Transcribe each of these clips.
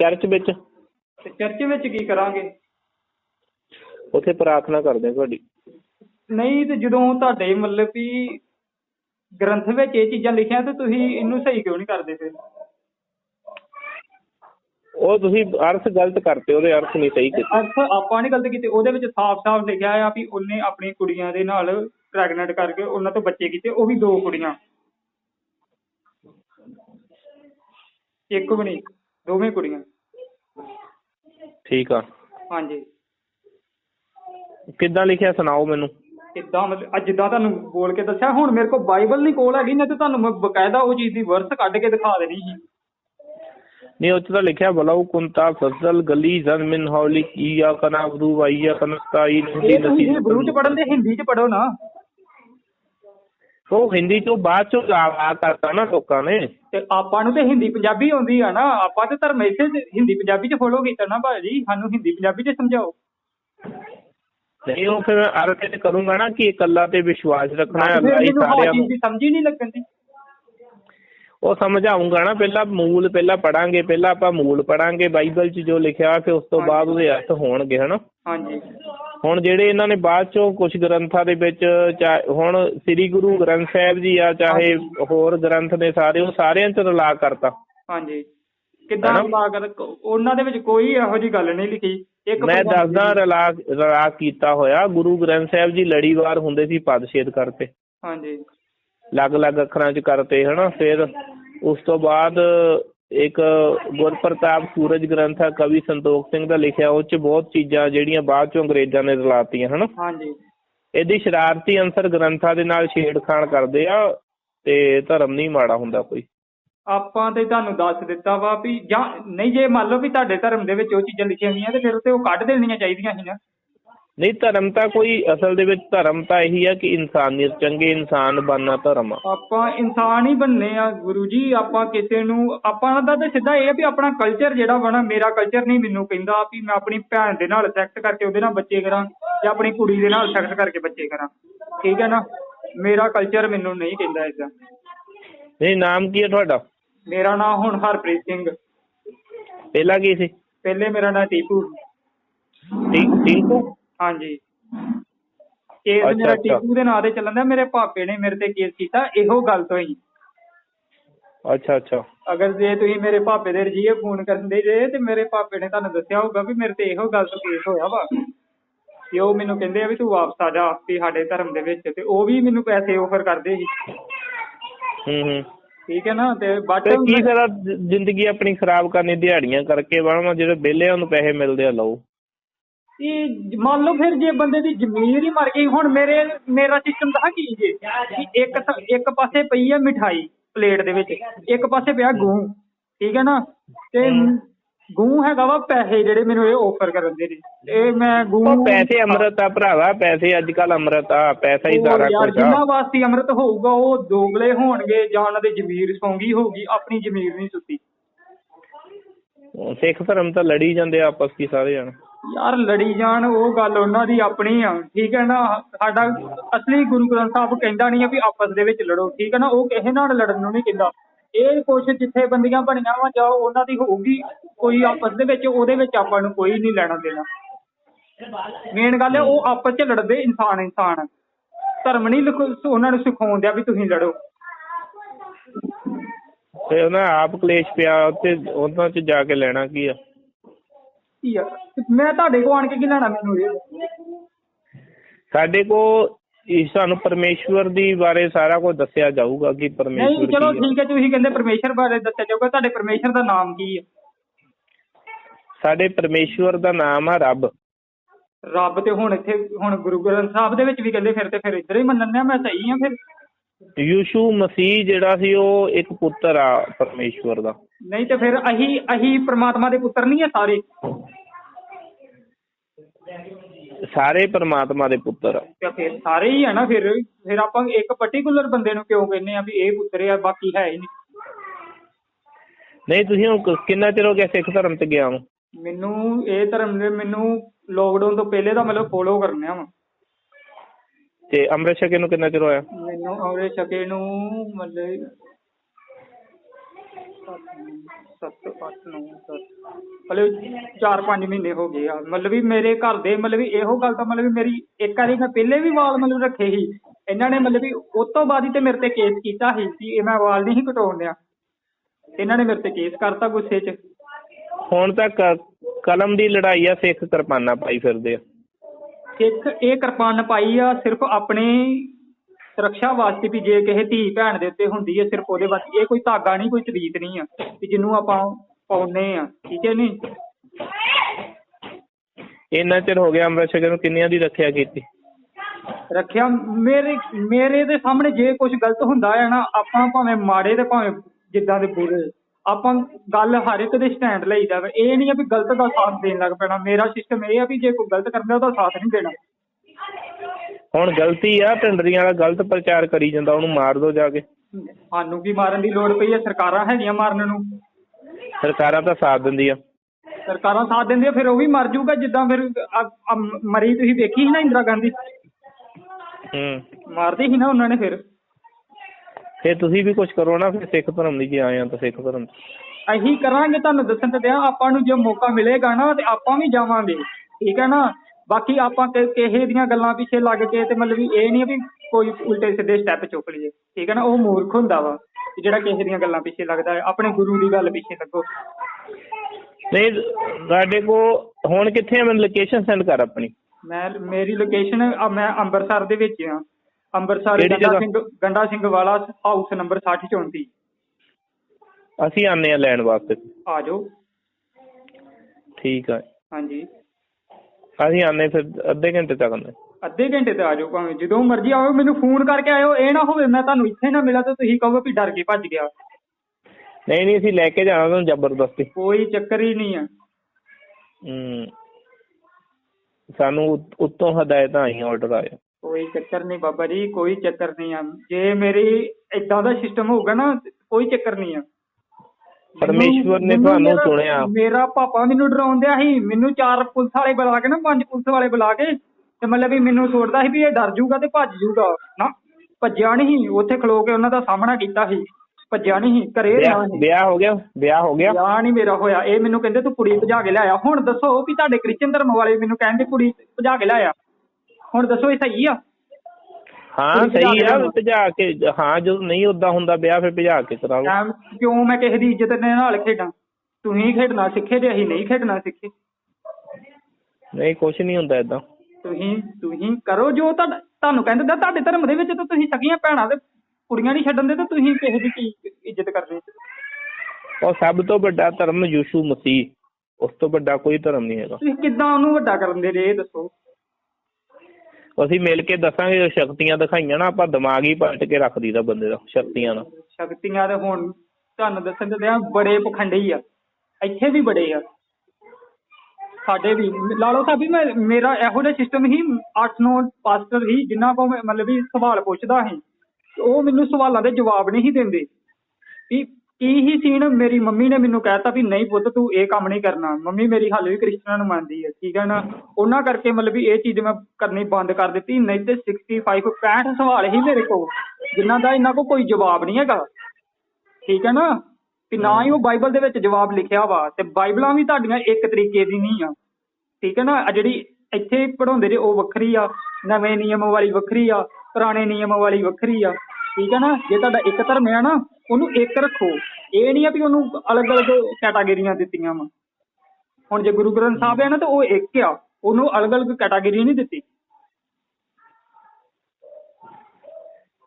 Church ਵਿੱਚ? ਤੇ church ਵਿੱਚ ਕੀ ਕਰਾਂਗੇ? ਉੱਥੇ ਪ੍ਰਾਰਥਨਾ ਕਰਦੇ ਆ ਤੁਹਾਡੀ। ਨਹੀਂ ਤੇ ਜਦੋਂ ਤੁਹਾਡੇ ਮਤਲਬ ਵੀ ਗ੍ਰੰਥ ਵਿੱਚ ਇਹ ਚੀਜ਼ਾਂ ਲਿਖੀਆਂ ਤੇ ਤੁਸੀਂ ਇਹਨੂੰ ਸਹੀ ਕਿਉਂ ਨਹੀਂ ਕਰਦੇ ਫਿਰ? ਉਹ ਤੁਸੀਂ ਅਰਥ ਗਲਤ ਕਰਤੇ ਉਹਦੇ ਅਰਥ ਨਹੀਂ ਸਹੀ ਕੀਤੇ। ਅਰਥ ਆਪਾਂ ਨਹੀਂ ਗਲਤ ਕੀਤੇ ਉਹਦੇ ਵਿੱਚ ਸਾਫ਼-ਸਾਫ਼ ਲਿਖਿਆ ਆ ਵੀ ਉਹਨੇ ਆਪਣੀ ਕੁੜੀਆਂ ਦੇ ਨਾਲ ਪ੍ਰੈਗਨੈਂਟ ਕਰਕੇ ਉਹਨਾਂ ਤੋਂ ਬੱਚੇ ਕੀਤੇ ਉਹ ਵੀ ਦੋ ਕੁੜੀਆਂ। ਇੱਕ ਵੀ ਨਹੀਂ ਦੋਵੇਂ ਕੁੜੀਆਂ। ਠੀਕ ਆ। ਹਾਂਜੀ। ਕਿੱਦਾਂ ਲਿਖਿਆ ਸੁਣਾਓ ਮੈਨੂੰ? ਇਦਾਂ ਮਤਲਬ ਅੱਜ ਜਿੱਦਾਂ ਤੁਹਾਨੂੰ ਬੋਲ ਕੇ ਦੱਸਿਆ ਹੁਣ ਮੇਰੇ ਕੋਲ ਬਾਈਬਲ ਨਹੀਂ ਕੋਲ ਹੈਗੀ ਨਾ ਤੇ ਤੁਹਾਨੂੰ ਮੈਂ ਬਕਾਇਦਾ ਉਹ ਚੀਜ਼ ਦੀ ਵਰਸ ਕੱਢ ਕੇ ਦਿਖਾ ਦੇਣੀ ਸੀ। ਨਹੀਂ ਉੱਥੇ ਤਾਂ ਲਿਖਿਆ ਬਲਾਉ ਕੁੰਤਾ ਫਜ਼ਲ ਗਲੀ ਜ਼ਨ ਮਿਨ ਹੌਲੀ ਕੀਆ ਕਨਾ ਬਰੂ ਵਾਈਆ ਕਨਸਤਾਈ ਹਿੰਦੀ ਇਹ ਤੁਸੀਂ ਨਸੀ ਹਿਬਰੂ ਚ ਪੜਨ ਦੇ ਹਿੰਦੀ ਚ ਪੜੋ ਨਾ। ਉਹ ਹਿੰਦੀ ਤੋਂ ਬਾਅਦ ਚੋਂ ਆ ਕਰਤਾ ਨਾ ਲੋਕਾਂ ਨੇ। ਤੇ ਆਪਾਂ ਨੂੰ ਤੇ ਹਿੰਦੀ ਪੰਜਾਬੀ ਆਉਂਦੀ ਆ ਨਾ ਆਪਾਂ ਤੇ ਧਰਮ ਇਸੇ ਚ ਹਿੰਦੀ ਪੰਜਾਬੀ ਚ ਫੋਲੋ ਕੀਤਾ ਨਾ ਭਾਜੀ ਸਾਨੂੰ ਹਿੰਦੀ ਪੰਜਾਬੀ ਚ ਸਮਝਾਓ। ਨਹੀਂ ਉਹ ਫਿਰ ਅਰਥ ਤੇ ਕਰੂੰਗਾ ਨਾ ਕਿ ਇਕੱਲਾ ਤੇ ਵਿਸ਼ਵਾਸ ਰੱਖਣਾ ਹੈ ਮੈਨੂੰ ਸਾਰਿਆਂ ਚੀਜ਼ ਨੂੰ ਦੀ ਸਮਝ ਹੀ ਨਹੀਂ ਲੱਗਣ ਦੀ। ਉਹ ਸਮਝਾਉਂਗਾ ਨਾ ਪਹਿਲਾਂ ਮੂਲ ਪਹਿਲਾਂ ਪੜਾਂਗੇ ਪਹਿਲਾਂ ਆਪਾਂ ਮੂਲ ਪੜਾਂਗੇ ਬਾਈਬਲ 'ਚ ਜੋ ਲਿਖਿਆ ਫਿਰ ਉਸ ਤੋਂ ਬਾਅਦ ਉਹਦੇ ਅਰਥ ਹੋਣਗੇ ਹਨਾ? ਹਾਂਜੀ। ਹੁਣ ਜਿਹੜੇ ਇਹਨਾਂ ਨੇ ਬਾਅਦ ਚੋਂ ਕੁਝ ਗ੍ਰੰਥਾਂ ਦੇ ਵਿੱਚ ਹੁਣ ਸ੍ਰੀ ਗੁਰੂ ਗ੍ਰੰਥ ਸਾਹਿਬ ਜੀ ਆ ਚਾਹੇ ਹੋਰ ਗ੍ਰੰਥ ਨੇ ਸਾਰੇ ਉਹ ਸਾਰਿਆਂ 'ਚ ਰਲਾ ਕਰਤਾ। ਹਾਂਜੀ। ਕਿੱਦਾਂ ਹੈਨਾ? ਰਲਾ ਕਰ ਉਹਨਾਂ ਦੇ ਵਿੱਚ ਕੋਈ ਇਹੋ ਜੀ ਗੱਲ ਨਹੀਂ ਲਿਖੀ। ਇੱਕ ਮੈਂ ਦੱਸਦਾ ਰਲਾ ਰਲਾ ਕੀਤਾ ਹੋਇਆ। ਗੁਰੂ ਗ੍ਰੰਥ ਸਾਹਿਬ ਜੀ ਲੜੀਵਾਰ ਹੁੰਦੇ ਸੀ ਪਦਛੇਦ ਕਰਤੇ ਹਾਂਜੀ। ਅਲੱਗ-ਅਲੱਗ ਅੱਖਰਾਂ 'ਚ ਕਰਤੇ ਹਨਾ? ਫਿਰ ਉਸ ਤੋਂ ਬਾਅਦ ਇੱਕ ਗੁਰਪ੍ਰਤਾਪ ਸੂਰਜ ਗ੍ਰੰਥ ਆ ਕਵੀ ਸੰਤੋਖ ਸਿੰਘ ਦਾ ਲਿਖਿਆ ਉਹ 'ਚ ਬਹੁਤ ਚੀਜ਼ਾਂ ਜਿਹੜੀਆਂ ਬਾਅਦ ਚੋਂ ਅੰਗਰੇਜ਼ਾਂ ਨੇ ਰਲਾਤੀਆਂ ਹਨਾ? ਹਾਂਜੀ। ਇਹਦੀ ਸ਼ਰਾਰਤੀ ਅੰਸਰ ਗ੍ਰੰਥਾਂ ਦੇ ਨਾਲ ਛੇੜਖਾਣ ਕਰਦੇ ਆ ਤੇ ਧਰਮ ਨਹੀਂ ਮਾੜਾ ਹੁੰਦਾ ਕੋਈ। ਆਪਾਂ ਤੇ ਤੁਹਾਨੂੰ ਦੱਸ ਦਿੱਤਾ ਵਾ ਵੀ ਜਾਂ ਨਹੀਂ ਜੇ ਮੰਨ ਲਓ ਵੀ ਤੁਹਾਡੇ ਧਰਮ ਦੇ ਵਿੱਚ ਉਹ ਚੀਜ਼ਾਂ ਲਿਖੀਆਂ ਹੋਈਆਂ ਤੇ ਫਿਰ ਤੇ ਉਹ ਕੱਢ ਦੇਣੀਆਂ ਚਾਹੀਦੀਆਂ ਸੀ ਨਾ। ਨਹੀਂ ਧਰਮ ਤਾਂ ਕੋਈ ਅਸਲ ਦੇ ਵਿੱਚ ਧਰਮ ਤਾਂ ਇਹੀ ਆ ਕਿ ਇਨਸਾਨੀਅਤ ਚੰਗੇ ਇਨਸਾਨ ਬਣਨਾ ਧਰਮ ਆ। ਆਪਾਂ ਇਨਸਾਨ ਹੀ ਬੰਨੇ ਆ ਗੁਰੂ ਜੀ ਆਪਾਂ ਕਿਸੇ ਨੂੰ ਆਪਾਂ ਦਾ ਤਾਂ ਸਿੱਧਾ ਇਹ ਆ ਵੀ ਆਪਣਾ ਕਲਚਰ ਜਿਹੜਾ ਨਾ ਮੇਰਾ ਕਲਚਰ ਨਹੀਂ ਮੈਨੂੰ ਕਹਿੰਦਾ ਵੀ ਮੈਂ ਆਪਣੀ ਭੈਣ ਦੇ ਨਾਲ ਸੈਕਟ ਕਰਕੇ ਉਹਦੇ ਨਾਲ ਬੱਚੇ ਕਰਾਂ ਜਾਂ ਆਪਣੀ ਕੁੜੀ ਦੇ ਨਾਲ ਸੈਕਟ ਕਰਕੇ ਬੱਚੇ ਕਰਾਂ। ਠੀਕ ਹੈ ਨਾ? ਮੇਰਾ ਕਲਚਰ ਮੈਨੂੰ ਨਹੀਂ ਕਹਿੰਦਾ ਇਦਾਂ ਨਹੀਂ ਨਾਮ ਕੀ ਹੈ ਤੁਹਾਡਾ? ਮੇਰਾ ਨਾਮ ਹੁਣ ਹਰਪ੍ਰੀਤ ਸਿੰਘ। ਪਹਿਲਾਂ ਕੀ ਸੀ? ਪਹਿਲੇ ਮੇਰਾ ਨਾਮ ਟੀਪੂ। ਟਿੰ- ਟਿੰਕੂ ਹਾਂਜੀ। ਕੇਸ ਅੱਛਾ, ਮੇਰਾ ਅੱਛਾ। ਟੀਪੂ ਦੇ ਨਾਂ ਤੇ ਚੱਲਣ ਦਾ ਮੇਰੇ ਪਾਪੇ ਨੇ ਮੇਰੇ ਤੇ ਕੇਸ ਕੀਤਾ ਇਹੋ ਗੱਲ ਤੋਂ ਹੀ। ਅੱਛਾ ਅੱਛਾ। ਅਗਰ ਜੇ ਤੁਸੀਂ ਮੇਰੇ ਪਾਪੇ ਦੇ ਰਜੀਏ ਫੋਨ ਕਰਨ ਦੇ ਜੇ ਤੇ ਮੇਰੇ ਪਾਪੇ ਨੇ ਤੁਹਾਨੂੰ ਦੱਸਿਆ ਹੋਊਗਾ ਵੀ ਮੇਰੇ ਤੇ ਇਹੋ ਗੱਲ ਤੋਂ ਕੇਸ ਹੋਇਆ ਵਾ। ਕਿ ਉਹ ਮੈਨੂੰ ਕਹਿੰਦੇ ਆ ਵੀ ਤੂੰ ਵਾਪਸ ਆ ਜਾ ਵੀ ਸਾਡੇ ਧਰਮ ਦੇ ਵਿੱਚ ਤੇ ਉਹ ਵੀ ਮੈਨੂੰ ਪੈਸੇ ਆਫਰ ਕਰਦੇ ਸੀ। ਹੂੰ ਹੂੰ। ਠੀਕ ਹੈ ਨਾ ਤੇ ਬਟ ਤੇ ਕੀ ਕਰਾਂ ਜ਼ਿੰਦਗੀ ਆਪਣੀ ਖਰਾਬ ਕਰਨੀ ਦਿਹਾੜੀਆਂ ਕਰਕੇ ਵਾਹਵਾ ਜਿਹੜੇ ਵਿਹਲਿਆਂ ਨੂੰ ਪੈਸੇ ਮਿਲਦੇ ਆ ਲਓ। ਇਹ ਮੰਨ ਲਓ ਫਿਰ ਜੇ ਬੰਦੇ ਦੀ ਜ਼ਮੀਰ ਹੀ ਮਰ ਗਈ ਹੁਣ ਮੇਰੇ ਮੇਰਾ ਸਿਸਟਮ ਤਾਂ ਕੀ ਜੇ? ਕਿ ਇੱਕ ਇੱਕ ਪਾਸੇ ਪਈ ਆ ਮਿਠਾਈ ਪਲੇਟ ਦੇ ਵਿੱਚ ਇੱਕ ਪਾਸੇ ਪਿਆ ਗੂੰ ਠੀਕ ਹੈ ਨਾ? ਤੇ ਗੂੰ ਹੈਗਾ ਵਾ ਪੈਸੇ ਜਿਹੜੇ ਮੈਨੂੰ ਇਹ ਆਫਰ ਕਰਨ ਦੇ ਨੇ। ਇਹ ਮੈਂ ਗੂੰ ਉਹ ਪੈਸੇ ਅੰਮ੍ਰਿਤ ਆ ਭਰਾਵਾ ਪੈਸੇ ਅੱਜ ਕੱਲ ਅੰਮ੍ਰਿਤ ਆ ਪੈਸਾ ਹੀ ਸਾਰਾ ਯਾਰ ਕੁਝ ਆ। ਜਿੰਨਾ ਵਾਸਤੇ ਅੰਮ੍ਰਿਤ ਹੋਊਗਾ ਉਹ ਦੋਗਲੇ ਹੋਣਗੇ ਜਾਂ ਉਹਨਾਂ ਦੇ ਜ਼ਮੀਰ ਸੌਂਗੀ ਹੋਊਗੀ ਆਪਣੀ ਜ਼ਮੀਰ ਨਹੀਂ ਸੁੱਤੀ। ਸਿੱਖ ਧਰਮ ਤਾਂ ਲੜੀ ਜਾਂਦੇ ਆ ਆਪਸ ਕੀ ਸਾਰੇ ਜਣ। ਯਾਰ ਲੜੀ ਜਾਣ, ਉਹ ਗੱਲ ਉਹਨਾਂ ਦੀ ਆਪਣੀ ਆ, ਠੀਕ ਹੈ ਨਾ? ਸਾਡਾ ਅਸਲੀ ਗੁਰੂ ਗ੍ਰੰਥ ਸਾਹਿਬ ਕਹਿੰਦਾ ਨਹੀਂ ਆ ਵੀ ਆਪਸ ਦੇ ਵਿੱਚ ਲੜੋ, ਠੀਕ ਹੈ ਨਾ? ਉਹ ਕਿਸੇ ਨਾਲ ਲੜਨ ਨੂੰ ਨਹੀਂ ਕਹਿੰਦਾ। ਇਹ ਕੁਛ ਜਿੱਥੇ ਬੰਦੀਆਂ ਬਣੀਆਂ ਵਾ, ਜਾਂ ਉਹਨਾਂ ਦੀ ਹੋਊਗੀ ਕੋਈ ਆਪਸ ਦੇ ਵਿੱਚ, ਉਹਦੇ ਵਿੱਚ ਆਪਾਂ ਨੂੰ ਕੋਈ ਨਹੀਂ ਲੈਣਾ ਦੇਣਾ। ਮੇਨ ਗੱਲ ਹੈ, ਉਹ ਆਪਸ 'ਚ ਲੜਦੇ ਇਨਸਾਨ ਇਨਸਾਨ। ਧਰਮ ਨਹੀਂ ਲਿਖ- ਉਹਨਾਂ ਨੂੰ ਸਿਖਾਉਂਦੇ ਆ ਵੀ ਤੁਸੀਂ ਲੜੋ। ਤੇ ਉਹਨਾਂ ਆਪ ਕਲੇਸ਼ ਪਿਆ, ਉੱਥੇ ਉਹਨਾਂ ਚ ਜਾ ਕੇ ਲੈਣਾ ਕੀ ਆ? ਮੈਂ ਤੁਹਾਡੇ ਕੋਲ ਆਣ ਕੇ ਕੀ ਲੈਣਾ ਮੈਨੂੰ ਇਹ? ਸਾਡੇ ਕੋ ਇਸ ਸਾਨੂੰ ਪਰਮੇਸ਼ਵਰ ਦੀ ਬਾਰੇ ਸਾਰਾ ਕੁਝ ਦੱਸਿਆ ਜਾਊਗਾ ਕਿ ਨਹੀਂ ਪਰਮੇਸ਼ਵਰ ਚਲੋ ਕੀ ਠੀਕ ਹੈ ਤੁਸੀਂ ਕਹਿੰਦੇ ਪਰਮੇਸ਼ਰ ਬਾਰੇ ਦੱਸਿਆ ਜਾਊਗਾ ਤੁਹਾਡੇ ਪਰਮੇਸ਼ਰ ਦਾ ਨਾਮ ਕੀ ਹੈ ਸਾਡੇ ਪਰਮੇਸ਼ਵਰ ਦਾ ਨਾਮ ਆ ਰੱਬ। ਰੱਬ ਤੇ ਹੁਣ ਇੱਥੇ ਹੁਣ ਗੁਰੂ ਗ੍ਰੰਥ ਸਾਹਿਬ ਦੇ ਵਿੱਚ ਵੀ ਕਹਿੰਦੇ ਫਿਰ ਤੇ ਫਿਰ ਇੱਧਰ ਹੀ ਮੰਨਣੇ ਆ ਮੈਂ ਸਹੀ ਆ ਫਿਰ। ਯਿਸੂ ਮਸੀਹ ਜਿਹੜਾ ਸੀ ਉਹ ਇੱਕ ਪੁੱਤਰ ਆ ਪਰਮੇਸ਼ਵਰ ਦਾ। ਨਹੀਂ ਤੇ ਫਿਰ ਅਹੀ ਅਹੀ ਪ੍ਰਮਾਤਮਾ ਦੇ ਪੁੱਤਰ ਨਹੀਂ ਆ ਸਾਰੇ? ਸਾਰੇ ਪਰਮਾਤਮਾ ਦੇ ਪੁੱਤਰ। ਆ ਤੇ ਫਿਰ ਸਾਰੇ ਹੀ ਆ ਨਾ ਫਿਰ? ਫਿਰ ਆਪਾਂ ਇੱਕ ਪਾਰਟਿਕੂਲਰ ਬੰਦੇ ਨੂੰ ਕਿਉਂ ਕਹਿੰਦੇ ਆ ਵੀ ਇਹ ਪੁੱਤਰ ਆ ਬਾਕੀ ਹੈ ਹੀ ਨਹੀਂ? ਨਹੀਂ ਤੁਸੀਂ ਹੁਣ ਕ- ਕਿੰਨਾ ਚਿਰ ਹੋ ਗਿਆ ਸਿੱਖ ਧਰਮ ਤੇ ਗਿਆ ਨੂੰ ਮੈਨੂੰ ਇਹ ਧਰਮ ਦੇ ਮੈਨੂੰ ਲੋਕਡਾਊਨ ਤੋਂ ਪਹਿਲੇ ਦਾ ਮਤਲਬ ਫੋਲੋ ਕਰਨਿਆ ਵਾ ਤੇ ਅੰਮ੍ਰਿਤ ਛਕੇ ਨੂੰ ਕਿੰਨਾ ਚਿਰ ਹੋਇਆ? ਮੈਨੂੰ ਔਰੇ ਛਕੇ ਨੂੰ ਮਤਲਬ ਸੱਤ ਅੱਠ ਨੌ ਦਸ। ਮਤਲਬ 4-5 ਮਹੀਨੇ ਹੋ ਗਏ ਆ। ਮਤਲਬ ਵੀ ਮੇਰੇ ਘਰ ਦੇ ਮਤਲਬ ਵੀ ਇਹੋ ਗੱਲ ਤਾਂ ਮਤਲਬ ਵੀ ਮੇਰੀ ਇੱਕ ਵਾਰੀ ਮੈਂ ਪਹਿਲੇ ਵੀ ਵਾਲ ਮਤਲਬ ਰੱਖੇ ਸੀ। ਇਹਨਾਂ ਨੇ ਮਤਲਬ ਵੀ ਉਸ ਤੋਂ ਬਾਅਦ ਹੀ ਤੇ ਮੇਰੇ ਤੇ ਕੇਸ ਕੀਤਾ ਸੀ ਕਿ ਇਹ ਮੈਂ ਵਾਲ ਨਹੀਂ ਸੀ ਕਟਾਉਣ ਦਿਆ। ਇਹਨਾਂ ਨੇ ਮੇਰੇ ਤੇ ਕੇਸ ਕਰਤਾ ਗੁੱਸੇ 'ਚ। ਹੁਣ ਤੱਕ ਕਲਮ ਦੀ ਲੜਾਈ ਆ ਸਿੱਖ ਕਿਰਪਾਨਾਂ ਪਾਈ ਫਿਰਦੇ ਆ। ਸਿੱਖ ਇਹ ਕਿਰਪਾਨ ਪਾਈ ਆ ਸਿਰਫ ਆਪਣੀ ਸੁਰੱਖਿਆ ਵਾਸਤੇ ਵੀ ਜੇ ਕਿਸੇ ਧੀ ਭੈਣ ਦੇ ਉੱਤੇ ਹੁੰਦੀ ਹੈ ਸਿਰਫ ਉਹਦੇ ਵਾਸਤੇ ਇਹ ਕੋਈ ਧਾਗਾ ਨਹੀਂ ਕੋਈ ਤਵੀਤ ਨਹੀਂ ਆ ਕਿ ਜਿਹਨੂੰ ਆਪਾਂ ਪਾਉਨੇ ਆ ਠੀਕ ਹੈ ਨਹੀਂ? ਇੰਨਾ ਚਿਰ ਹੋ ਗਿਆ ਅੰਮ੍ਰਿਤ ਛਕਣ ਨੂੰ ਕਿੰਨਿਆਂ ਦੀ ਰੱਖਿਆ ਕੀਤੀ? ਰੱਖਿਆ ਮੇਰੇ ਮੇਰੇ ਦੇ ਸਾਹਮਣੇ ਜੇ ਕੁਝ ਗਲਤ ਹੁੰਦਾ ਹੈ ਨਾ ਆਪਾਂ ਭਾਵੇਂ ਮਾੜੇ ਤੇ ਭਾਵੇਂ ਜਿੱਦਾਂ ਦੇ ਬੁਰੇ ਆਪਾਂ ਗੱਲ ਹਰ ਇੱਕ ਦੇ ਸਟੈਂਡ ਲਈਦਾ ਵਾ। ਇਹ ਨਹੀਂ ਆ ਵੀ ਗਲਤ ਦਾ ਸਾਥ ਦੇਣ ਲੱਗ ਪੈਣਾ। ਮੇਰਾ ਸਿਸਟਮ ਇਹ ਆ ਵੀ ਜੇ ਕੋਈ ਗਲਤ ਕਰਦਾ ਉਹਦਾ ਸਾਥ ਨਹੀਂ ਦੇਣਾ। ਹੁਣ ਗਲਤੀ ਆ ਢੰਡਰੀਆਂ ਵਾਲਾ ਗਲਤ ਪ੍ਰਚਾਰ ਕਰੀ ਜਾਂਦਾ ਉਹਨੂੰ ਮਾਰ ਦੋ ਜਾ ਕੇ। ਸਾਨੂੰ ਕੀ ਮਾਰਨ ਦੀ ਲੋੜ ਪਈ ਹੈ ਸਰਕਾਰਾਂ ਹੈਗੀਆਂ ਮਾਰਨ ਨੂੰ। ਸਰਕਾਰਾਂ ਤਾਂ ਸਾਥ ਦਿੰਦੀਆਂ। ਸਰਕਾਰਾਂ ਸਾਥ ਦਿੰਦੀਆਂ ਫਿਰ ਉਹ ਵੀ ਮਰ ਜਾਊਗਾ ਜਿੱਦਾਂ ਫਿਰ ਮਰੀ ਤੁਸੀਂ ਵੇਖੀ ਸੀ ਨਾ ਇੰਦਰਾ ਗਾਂਧੀ? ਹੂੰ। ਮਾਰਦੇ ਸੀ ਨਾ ਉਹਨਾਂ ਨੇ ਫਿਰ। ਫੇ ਤੁਸੀਂ ਵੀ ਕੁਝ ਕਰੋ ਨਾ ਫਿਰ ਸਿੱਖ ਧਰਮ ਦੀ ਜੇ ਆਏ ਆ ਤਾਂ ਸਿੱਖ ਧਰਮ 'ਚ। ਅਸੀਂ ਕਰਾਂਗੇ ਤੁਹਾਨੂੰ ਦੱਸਣ ਤੇ ਦਿਆਂ ਆਪਾਂ ਨੂੰ ਜੇ ਮੌਕਾ ਮਿਲੇਗਾ ਨਾ ਤੇ ਆਪਾਂ ਵੀ ਜਾਵਾਂਗੇ। ਠੀਕ ਹੈ ਨਾ? ਬਾਕੀ ਆਪਾਂ ਕਿਸੇ ਦੀਆਂ ਗੱਲਾਂ ਪਿੱਛੇ ਲੱਗ ਕੇ ਤੇ ਮਤਲਬ ਵੀ ਇਹ ਨਹੀਂ ਵੀ ਕੋਈ ਉਲਟੇ ਸਿੱਧੇ ਸਟੈਪ ਚੁੱਕ ਲਈਏ ਠੀਕ ਹੈ ਨਾ? ਉਹ ਮੂਰਖ ਹੁੰਦਾ ਵਾ ਜਿਹੜਾ ਕਿਸੇ ਦੀਆਂ ਗੱਲਾਂ ਪਿੱਛੇ ਲੱਗਦਾ ਹੈ। ਆਪਣੇ ਗੁਰੂ ਦੀ ਗੱਲ ਪਿੱਛੇ ਲੱਗੋ। ਨਹੀਂ ਸਾਡੇ ਕੋ ਹੁਣ ਕਿੱਥੇ ਮੈਨੂੰ ਲੋਕੇਸ਼ਨ ਸੈਂਡ ਕਰ ਆਪਣੀ। ਮੈਂ ਮੇਰੀ ਲੋਕੇਸ਼ਨ ਮੈਂ ਅੰਮ੍ਰਿਤਸਰ ਦੇ ਵਿੱਚ ਆ। ਅੰਮ੍ਰਿਤਸਰ ਗੰਡਾ? ਸਿੰਘ ਗੰਡਾ ਸਿੰਘ ਵਾਲਾ ਹਾਊਸ ਨੰਬਰ 60 34 ਅਸੀਂ ਆਨੇ ਆ ਲੈਣ ਵਾਸਤੇ। ਆ ਜਾਓ। ਠੀਕ ਆ। ਹਾਂਜੀ। ਅਸੀਂ ਆਨੇ ਫਿਰ ਅੱਧੇ ਘੰਟੇ ਤੱਕ ਆਉਂਦੇ ਅੱਧੇ ਘੰਟੇ ਤੇ ਆ ਜਾਓ ਭਾਵੇਂ ਜਦੋਂ ਮਰਜ਼ੀ ਆਓ ਮੈਨੂੰ ਫੋਨ ਕਰਕੇ ਆਇਓ ਇਹ ਨਾ ਹੋਵੇ ਮੈਂ ਤੁਹਾਨੂੰ ਇੱਥੇ ਨਾ ਮਿਲਾਂ ਤੇ ਤੁਸੀਂ ਕਹੋ ਵੀ ਡਰ ਕੇ ਭੱਜ ਗਿਆ। ਨਹੀਂ ਨਹੀਂ ਅਸੀਂ ਲੈ ਕੇ ਜਾਣਾ ਤੁਹਾਨੂੰ ਜ਼ਬਰਦਸਤੀ। ਕੋਈ ਚੱਕਰ ਹੀ ਨਹੀਂ ਆ। ਹੂੰ। ਸਾਨੂੰ ਉ- ਉੱਤੋਂ ਹਦਾਇਤਾਂ ਆਈਆਂ ਆਰਡਰ ਆਇਆ। ਕੋਈ ਚੱਕਰ ਨਹੀਂ ਬਾਬਾ ਜੀ ਕੋਈ ਚੱਕਰ ਨਹੀਂ ਆ। ਜੇ ਮੇਰੀ ਇਦਾਂ ਦਾ ਸਿਸਟਮ ਹੋਊਗਾ ਨਾ ਕੋਈ ਚੱਕਰ ਨਹੀਂ ਆ। ਪਰਮੇਸ਼ਵਰ ਨੇ ਮੈਨੂੰ ਤੁਹਾਨੂੰ ਮੇਰਾ- ਮੇਰਾ ਪਾਪਾ ਮੈਨੂੰ ਡਰਾਉਂਦਿਆ ਸੀ। ਮੈਨੂੰ ਚਾਰ ਪੁਲਿਸ ਵਾਲੇ ਬੁਲਾ ਕੇ ਨਾ ਪੰਜ ਪੁਲਿਸ ਵਾਲੇ ਬੁਲਾ ਕੇ ਤੇ ਮਤਲਬ ਵੀ ਮੈਨੂੰ ਸੋਚਦਾ ਸੀ ਵੀ ਇਹ ਡਰ ਜਾਊਗਾ ਤੇ ਭੱਜ ਜਾਊਗਾ। ਨਾ ਭੱਜਿਆ ਨਹੀਂ ਉੱਥੇ ਖਲੋ ਕੇ ਉਹਨਾਂ ਦਾ ਸਾਹਮਣਾ ਕੀਤਾ ਸੀ। ਭੱਜਿਆ ਨਹੀਂ ਘਰੇ ਰਿਹਾ ਵਿਆਹ ਸੀ। ਵਿਆਹ ਹੋ ਗਿਆ? ਵਿਆਹ ਹੋ ਗਿਆ? ਵਿਆਹ ਨਹੀਂ ਮੇਰਾ ਹੋਇਆ। ਇਹ ਮੈਨੂੰ ਕਹਿੰਦੇ ਤੂੰ ਕੁੜੀ ਭਜਾ ਕੇ ਲਿਆਇਆ। ਹੁਣ ਦੱਸੋ ਵੀ ਤੁਹਾਡੇ ਕ੍ਰਿਸਚਨ ਧਰਮ ਵਾਲੇ ਮੈਨੂੰ ਕਹਿੰਦੇ ਕੁੜੀ ਭਜਾ ਕੇ ਲਿਆਇਆ। ਹੁਣ ਦੱਸੋ ਇਹ ਸਹੀ ਆ? ਹਾਂ ਸਹੀ ਆ। ਭਜਾ ਕੇ ਹਾਂ ਜਦੋਂ ਨਹੀਂ ਉਦਾਂ ਹੁੰਦਾ ਵਿਆਹ ਫਿਰ ਭਜਾ ਕੇ ਕਰਾ ਲਓ। ਮੈਂ ਕਿਉਂ ਮੈਂ ਕਿਸੇ ਦੀ ਇੱਜ਼ਤ ਦੇ ਨਾਲ ਖੇਡਾਂ? ਤੁਸੀਂ ਖੇਡਣਾ ਸਿੱਖੇ ਤੇ ਅਸੀਂ ਨਹੀਂ ਖੇਡਣਾ ਸਿੱਖੇ। ਨਹੀਂ ਕੁਛ ਨਹੀਂ ਹੁੰਦਾ ਇਦਾਂ ਤੁਸੀਂ ਤੁਸੀਂ ਕਰੋ ਜੋ ਤੁਹਾਡਾ ਤੁਹਾਨੂੰ ਕਹਿੰਦੇ ਦਾ ਤੁਹਾਡੇ ਧਰਮ ਦੇ ਵਿੱਚ ਤਾਂ ਤੁਸੀਂ ਸਕੀਆਂ ਭੈਣਾਂ ਤੇ ਕੁੜੀਆਂ ਨਹੀਂ ਛੱਡਣ ਦੇ ਤਾਂ ਤੁਸੀਂ ਕਿਸੇ ਦੀ ਕੀ ਇੱਜ਼ਤ ਕਰਦੇ ਉਹ ਸਭ ਤੋਂ ਵੱਡਾ ਧਰਮ ਯਿਸੂ ਮਸੀਹ। ਉਸ ਤੋਂ ਵੱਡਾ ਕੋਈ ਧਰਮ ਨਹੀਂ ਹੈਗਾ। ਤੁਸੀਂ ਕਿੱਦਾਂ ਉਹਨੂੰ ਵੱਡਾ ਕਰਨ ਦੇ ਇਹ ਦੱਸੋ। ਅਸੀਂ ਮਿਲ ਕੇ ਦੱਸਾਂਗੇ, ਜੋ ਸ਼ਕਤੀਆਂ ਦਿਖਾਈਆਂ ਨਾ, ਆਪਾਂ ਦਿਮਾਗ ਹੀ ਪਲਟ ਕੇ ਰੱਖ ਦਈਦਾ ਬੰਦੇ ਦਾ, ਸ਼ਕਤੀਆਂ ਨਾਲ ਸ਼ਕਤੀਆਂ ਦੇ ਹੁਣ ਤੁਹਾਨੂੰ ਦੱਸਣ ਦੇ ਦਿਆਂ, ਬੜੇ ਪਖੰਡੀ ਆ। ਇੱਥੇ ਵੀ ਬੜੇ ਆ। ਸਾਡੇ ਵੀ, ਲਾ ਲਓ ਸਾਹਿਬ ਮੈਂ, ਮੇਰਾ ਇਹੋ ਜਿਹਾ ਸਿਸਟਮ ਹੀ 8-9 ਪਾਸਟਰ ਹੀ ਜਿਨ੍ਹਾਂ ਕੋਲ ਮਤਲਬ ਵੀ ਸਵਾਲ ਪੁੱਛਦਾ ਸੀ, ਉਹ ਮੈਨੂੰ ਸਵਾਲਾਂ ਦੇ ਜਵਾਬ ਨਹੀਂ ਦਿੰਦੇ। ਵੀ ਕੀ ਸੀਨ ਮੇਰੀ ਮੰਮੀ ਨੇ ਮੈਨੂੰ ਕਹਿਤਾ ਵੀ ਨਹੀਂ ਪੁੱਤ, ਤੂੰ ਇਹ ਕੰਮ ਨਹੀਂ ਕਰਨਾ। ਮੰਮੀ ਮੇਰੀ ਹਾਲੇ ਵੀ ਕ੍ਰਿਸਚਨਾਂ ਨੂੰ ਮੰਨਦੀ ਹੈ, ਠੀਕ ਹੈ ਨਾ? ਉਹਨਾਂ ਕਰਕੇ ਮਤਲਬ ਵੀ ਇਹ ਚੀਜ਼ ਮੈਂ ਕਰਨੀ ਬੰਦ ਕਰ ਦਿੱਤੀ, ਨਹੀਂ ਤੇ 65 65 ਸਵਾਲ ਹੀ ਮੇਰੇ ਕੋਲ, ਜਿਨ੍ਹਾਂ ਦਾ ਇਹਨਾਂ ਕੋਲ ਕੋਈ ਜਵਾਬ ਨਹੀਂ ਹੈਗਾ। ਠੀਕ ਹੈ ਨਾ? ਕਿ ਨਾ ਹੀ ਉਹ ਬਾਈਬਲ ਦੇ ਵਿੱਚ ਜਵਾਬ ਲਿਖਿਆ ਵਾ, ਤੇ ਬਾਈਬਲਾਂ ਵੀ ਤੁਹਾਡੀਆਂ ਇੱਕ ਤਰੀਕੇ ਦੀ ਨਹੀਂ ਆ। ਠੀਕ ਹੈ ਨਾ? ਆ ਜਿਹੜੀ ਇੱਥੇ ਪੜਾਉਂਦੇ ਜੇ ਉਹ ਵੱਖਰੀ ਆ, ਨਵੇਂ ਨਿਯਮ ਵਾਲੀ ਵੱਖਰੀ ਆ, ਪੁਰਾਣੇ ਨਿਯਮ ਵਾਲੀ ਵੱਖਰੀ ਆ। ਠੀਕ ਹੈ ਨਾ? ਜੇ ਤੁਹਾਡਾ ਇੱਕ ਧਰਮ ਆ ਨਾ ਉਹਨੂੰ ਇੱਕ ਰੱਖੋ। ਇਹ ਨਹੀਂ ਆ ਵੀ ਉਹਨੂੰ ਅਲੱਗ-ਅਲੱਗ ਕੈਟਾਗਰੀਆਂ ਦਿੱਤੀਆਂ ਵਾ। ਹੁਣ ਜੇ ਗੁਰੂ ਗ੍ਰੰਥ ਸਾਹਿਬ ਹੈ ਨਾ ਤਾਂ ਉਹ ਇੱਕ ਆ। ਉਹਨੂੰ ਅਲੱਗ-ਅਲੱਗ ਕੈਟਾਗਰੀ ਨਹੀਂ ਦਿੱਤੀ।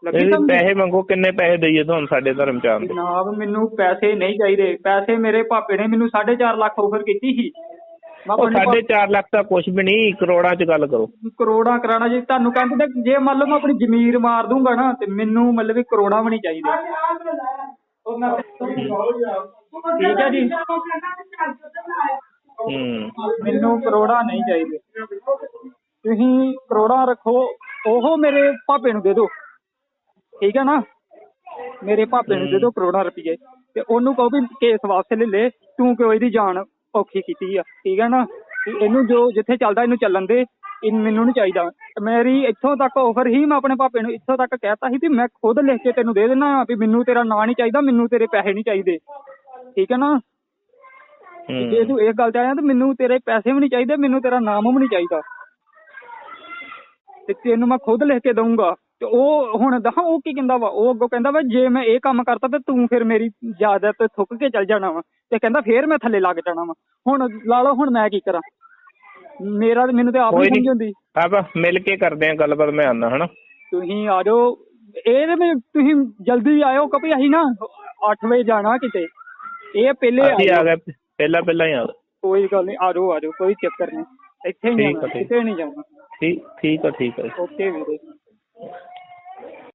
ਲੱਗੀ ਸਮਝ? ਪੈਸੇ ਮੰਗੋ ਕਿੰਨੇ ਪੈਸੇ ਦਈਏ ਤੁਹਾਨੂੰ ਸਾਡੇ ਧਰਮ ਚ ਆਉਣ ਦੇ ਜਨਾਬ ਮੈਨੂੰ ਪੈਸੇ ਨਹੀਂ ਚਾਹੀਦੇ। ਪੈਸੇ ਮੇਰੇ ਪਾਪੇ ਨੇ ਮੈਨੂੰ 4.5 ਲੱਖ ਆਫਰ ਕੀਤੀ ਸੀ। ਉਹ ਆਪਣੇ ਸਾਢੇ ਚਾਰ ਲੱਖ ਤਾਂ ਕੁਛ ਵੀ ਨਹੀਂ ਕਰੋੜਾਂ ਚ ਗੱਲ ਕਰੋ। ਕਰੋੜਾਂ ਕਰਾਣਾ ਜੇ ਤੁਹਾਨੂੰ ਕਹਿੰਦੇ ਤਾਂ ਜੇ ਮੰਨ ਲਓ ਮੈਂ ਆਪਣੀ ਜ਼ਮੀਰ ਮਾਰ ਦੂੰਗਾ ਨਾ ਤੇ ਮੈਨੂੰ ਮਤਲਬ ਵੀ ਕਰੋੜਾਂ ਵੀ ਨਹੀਂ ਚਾਹੀਦੇ। ਠੀਕ ਹੈ ਜੀ। ਹੂੰ। ਮੈਨੂੰ ਕਰੋੜਾਂ ਨਹੀਂ ਚਾਹੀਦੇ। ਤੁਸੀਂ ਕਰੋੜਾਂ ਰੱਖੋ ਉਹ ਮੇਰੇ ਪਾਪੇ ਨੂੰ ਦੇ ਦਿਓ। ਠੀਕ ਹੈ ਨਾ? ਮੇਰੇ ਪਾਪੇ ਨੂੰ ਦੇ ਦਿਓ ਕਰੋੜਾਂ ਰੁਪਏ ਤੇ ਉਹਨੂੰ ਕਹੋ ਵੀ ਕੇਸ ਵਾਸਤੇ ਲੈ ਲੈ ਤੂੰ ਕਿਉਂ ਇਹਦੀ ਜਾਨ ਔਖੀ ਕੀਤੀ ਆ। ਠੀਕ ਹੈ ਨਾ? ਇਹਨੂੰ ਜੋ ਜਿੱਥੇ ਚੱਲਦਾ ਇਹਨੂੰ ਚੱਲਣ ਦੇ। ਇਹ ਮੈਨੂੰ ਨਹੀਂ ਚਾਹੀਦਾ। ਮੇਰੀ ਇੱਥੋਂ ਤੱਕ ਆਫਰ ਹੀ ਮੈਂ ਆਪਣੇ ਪਾਪੇ ਨੂੰ ਇੱਥੋਂ ਤੱਕ ਕਹਿਤਾ ਸੀ ਵੀ ਮੈਂ ਖੁਦ ਲਿਖ ਕੇ ਤੈਨੂੰ ਦੇ ਦੇਣਾ ਵੀ ਮੈਨੂੰ ਤੇਰਾ ਨਾਂ ਨਹੀਂ ਚਾਹੀਦਾ ਮੈਨੂੰ ਤੇਰੇ ਪੈਸੇ ਨਹੀਂ ਚਾਹੀਦੇ। ਠੀਕ ਹੈ ਨਾ? ਜੇ ਤੂੰ ਇਹ ਗੱਲ ਤੇ ਆਇਆ ਤਾਂ ਮੈਨੂੰ ਤੇਰੇ ਪੈਸੇ ਵੀ ਨਹੀਂ ਚਾਹੀਦੇ ਮੈਨੂੰ ਤੇਰਾ ਨਾਮ ਵੀ ਨਹੀਂ ਚਾਹੀਦਾ। ਤੇ ਤੈਨੂੰ ਮੈਂ ਖੁਦ ਲਿਖ ਕੇ ਦਊਂਗਾ। ਤੇ ਉਹ ਹੁਣ ਦਹਾ ਉਹ ਕੀ ਕਹਿੰਦਾ ਵਾ? ਉਹ ਅੱਗੋਂ ਕਹਿੰਦਾ ਵਾ ਜੇ ਮੈਂ ਇਹ ਕੰਮ ਕਰਤਾ ਤੇ ਤੂੰ ਫਿਰ ਮੇਰੀ ਜਾਇਦਾਦ ਥੁੱਕ ਕੇ ਚੱਲ ਜਾਣਾ ਵਾ। ਤੇ ਕਹਿੰਦਾ ਫੇਰ ਮੈਂ ਥੱਲੇ ਲੱਗ ਜਾਣਾ ਵਾ। ਹੁਣ ਲਾ ਲਓ ਹੁਣ ਮੈਂ ਕੀ ਕਰਾਂ? ਮੇਰਾ ਤੇ ਮੈਨੂੰ ਤੇ ਆਪ ਨਹੀਂ। ਸਮਝ ਆਉਂਦੀ। ਆਪਾਂ ਮਿਲ ਕੇ ਕਰਦੇ ਆਂ ਗੱਲਬਾਤ ਮੈਂ ਆਨਾ ਹਨਾ? ਤੁਸੀਂ ਆ ਜਾਓ। ਇਹਦੇ ਵਿੱਚ ਤੁਸੀਂ ਜਲਦੀ ਆਇਓ ਕਿਉਂਕਿ ਅਸੀਂ ਨਾ 8 ਵਜੇ ਜਾਣਾ ਕਿਤੇ। ਇਹ ਪਹਿਲੇ ਆ। ਗਏ ਪਹਿਲਾਂ ਪਹਿਲਾਂ ਹੀ ਆ ਕੋਈ ਗੱਲ ਨਹੀਂ ਆ ਜਾਓ ਆ ਜਾਓ ਕੋਈ ਚੱਕਰ ਨਹੀਂ ਇੱਥੇ ਹੀ ਜਾਣਾ। ਕਿਤੇ ਨਹੀਂ ਜਾਣਾ। ਠੀਕ ਠੀਕ ਆ ਠੀਕ ਆ। ਓਕੇ ਵੀਰੇ।